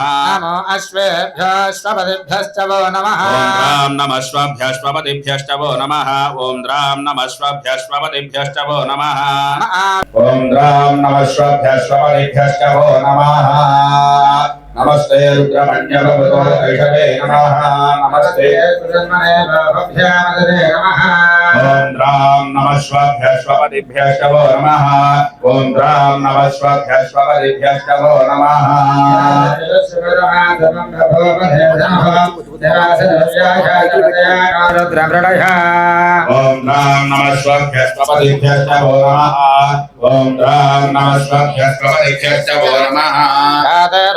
नमो। अश्वेभ्यश्वपतिभ्यश्च वो नमः। ॐ नमश्वभ्यश्वपतिभ्यश्च वो नमः। ॐ द्रां नमश्वभ्यश्वपतिभ्यश्च वो नमः। ॐ द्रां नमश्वभ्यश्वपतिभ्यश्च वो नमः। नमस्ते रुद्रमण्यवतो ऋषभे नमः नमस्ते सुजन्मने भवभ्यामदरे नमः ॐ द्रां नमस्वभ्यश्वपतिभ्यश्च वो नमः ॐ द्रां नमस्वभ्यश्वपतिभ्यश्च वो नमः ॐ द्रां नमस्वभ्यश्वपतिभ्यश्च वो नमः ॐ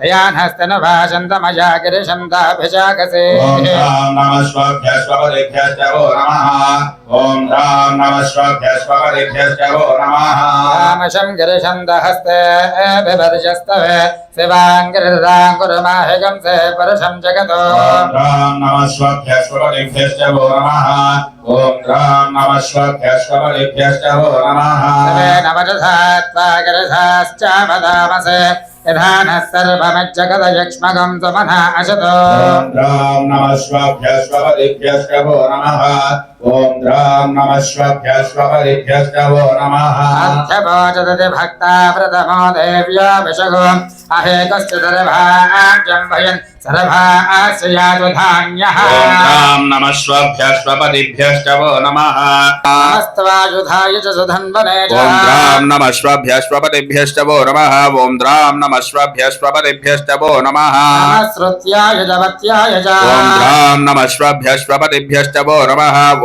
दयानस्तनुभाषन्तमया गिरिशन्ताभिषाकसे ॐ राम नमस्वभ्यस्वपतिभ्यश्च वो नमः। रामशं गिरिशन्दहस्ते बिभर्षस्तवे शिवाङ्गिरिदाङ्कुरमाहिगं से परशं जगतो। ॐ राम नमस्वभ्यस्वपतिभ्यश्च वो नमः। ॐ राम नमस्वभ्यस्वपतिभ्यश्च वो नमः। नवरथात्वा गिरिशाश्चामदामसे यथा नः सर्वमज्जगदयक्ष्मगं सुमनः अशतो। ॐ राम नमस्वभ्यस्वपतिभ्यश्च वो नमः। ॐ राम नमस्वभ्यस्वपतिभ्यश्च वो नमः। अध्यभोजदति भक्ता प्रथमो देव्या विशगो अहे कश्चित् सर्वाज्यं भयन् सर्वास्य यातु धान्यः ॐ राम नमस्वभ्यस्वपतिभ्यश्च वो नमः। नमस्त्वायुधाय च सुधन्वने च ॐ द्रां नमस्वभ्यस्वपतिभ्यश्च वो नमः। ॐ द्रां नमस्वभ्यस्वपतिभ्यश्च वो नमः। नमस्रुत्याय च वत्याय च ॐ द्रां नमस्वभ्यस्वपतिभ्यश्च वो नमः।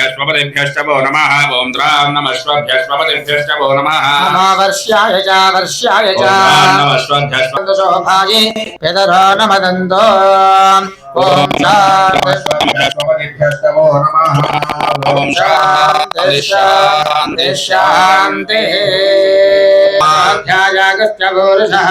द्रां नमस्वभ्यस्वपतिभ्यश्च वो नमः ॐ द्रां नमस्वभ्यस्वपतिभ्यश्च वो नमः नमो वर्ष्याय च वर्ष्याय ॐ च द्रां नमस्वभ्यस्व शोभाये पितरो न मदन्तो ॐ शान्ति नमस्वभ्यस्वपतिभ्यश्च वो नमः ॐ शान्ति शान्ति शान्ति ध्यायागस्य पुरुषः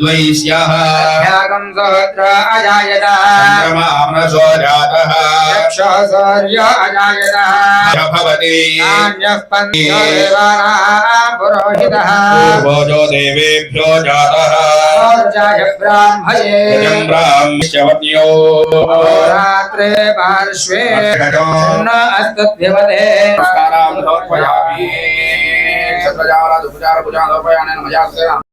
यद्वै स्याः त्यागं सोऽत्र अजायत चन्द्रमामनसो जातः यक्षो अजायत च भवति नान्यः पञ्चदेवानां पुरोहितः। पूर्वोजो देवेभ्यो जातः। ऊर्जाय ब्राह्मये। रात्रे पार्श्वे। न अस्तुभ्यवते नमस्कारां समर्पयामि।